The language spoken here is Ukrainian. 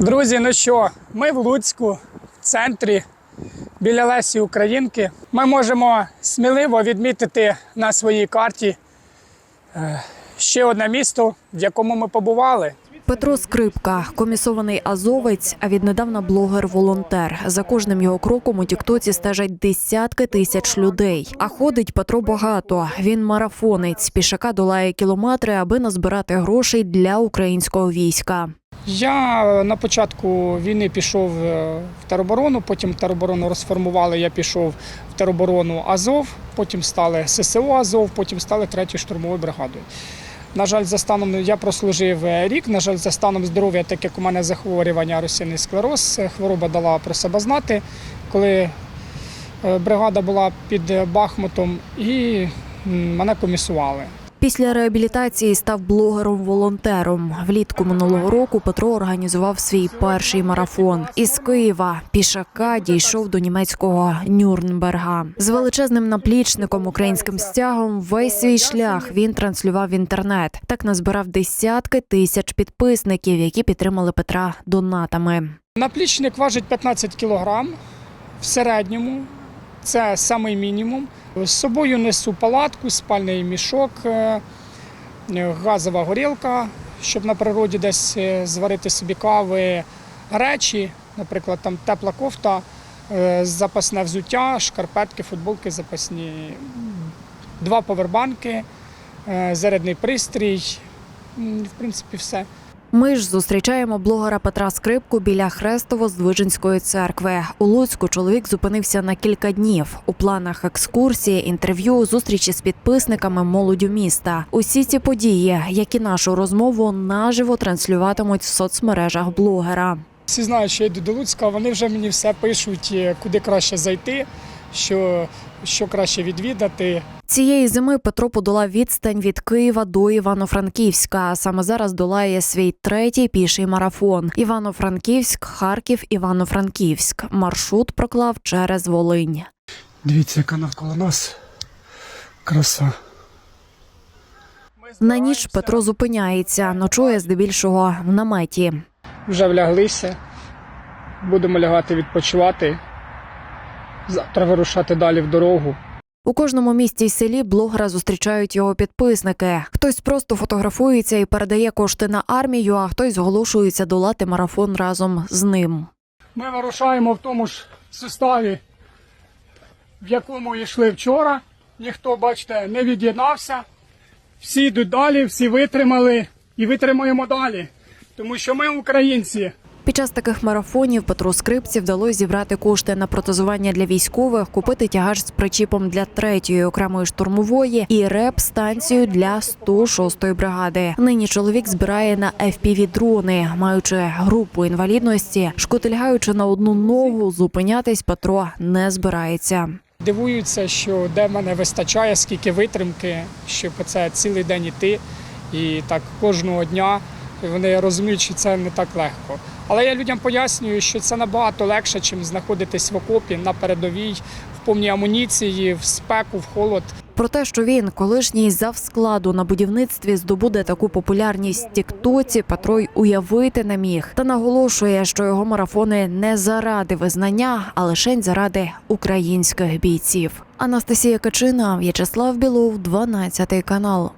Друзі, ну що, ми в Луцьку, в центрі, біля Лесі Українки. Ми можемо сміливо відмітити на своїй карті е, ще одне місто, в якому ми побували. Петро Скрипка, комісований азовець, а віднедавна блогер-волонтер. За кожним його кроком у Тіктоці стежать десятки тисяч людей. А ходить Петро багато. Він марафонець. Пішака долає кілометри, аби назбирати грошей для українського війська. Я на початку війни пішов е, в тероборону, потім тероборону розформували, я пішов в тероборону Азов, потім стали ССО Азов, потім стали 3 штурмовою бригадою. На жаль, за станом я прослужив е, рік. На жаль, за станом здоров'я, так як у мене захворювання російний склероз, е, хвороба дала про себе знати, коли бригада була під Бахмутом і мене комісували. Після реабілітації став блогером-волонтером. Влітку минулого року Петро організував свій перший марафон. Із Києва пішака дійшов до німецького Нюрнберга. З величезним наплічником, українським стягом, весь свій шлях він транслював в інтернет. Так назбирав десятки тисяч підписників, які підтримали Петра донатами. Наплічник важить 15 кг в середньому. Це самий мінімум. З собою несу палатку, спальний мішок, е, газова горілка, щоб на природі десь е, зварити собі кави, речі, наприклад, там тепла кофта, е, запасне взуття, шкарпетки, футболки запасні, два повербанки, зарядний пристрій. В принципі, все. Ми ж зустрічаємо блогера Петра Скрипку біля Хрестово-Здвиженської церкви. У Луцьку чоловік зупинився на кілька днів. У планах екскурсії, інтерв'ю, зустрічі з підписниками молоддю міста. Усі ці події, як і нашу розмову, наживо транслюватимуть в соцмережах блогера. Всі знають, що я йду до Луцька, вони вже мені все пишуть, е, куди краще зайти, що, що краще відвідати. Цієї зими Петро подолав відстань від Києва до Івано-Франківська. а Саме зараз долає свій третій піший марафон. Івано-Франківськ, Харків, Івано-Франківськ. Маршрут проклав через Волинь. Дивіться, яка навколо нас краса. На ніч Петро зупиняється, ночує здебільшого в наметі. Вже вляглися, будемо лягати відпочивати. Завтра вирушати далі в дорогу. У кожному місті й селі блогера зустрічають його підписники. Хтось просто фотографується і передає кошти на армію, а хтось зголошується долати марафон разом з ним. Ми вирушаємо в тому ж составі, в якому йшли вчора. Ніхто, бачите, не від'єднався. Всі йдуть далі, всі витримали і витримаємо далі. Тому що ми українці. Під час таких марафонів Петру Скрипці вдалося зібрати кошти на протезування для військових, купити тягач з причіпом для третьої окремої штурмової і реп-станцію для 106-ї бригади. Нині чоловік збирає на fpv дрони, маючи групу інвалідності, шкотильгаючи на одну ногу, зупинятись Петро не збирається. Дивуються, що де мене вистачає, скільки витримки, щоб це цілий день іти. І так кожного дня вони розуміють, що це не так легко. Але я людям пояснюю, що це набагато легше, ніж знаходитись в окопі на передовій, в повній амуніції, в спеку, в холод. Про те, що він, колишній завскладу на будівництві, здобуде таку популярність Тіктоці, Петро й уявити не міг. Та наголошує, що його марафони не заради визнання, а лише заради українських бійців. Анастасія Качина, В'ячеслав Білов, 12 канал.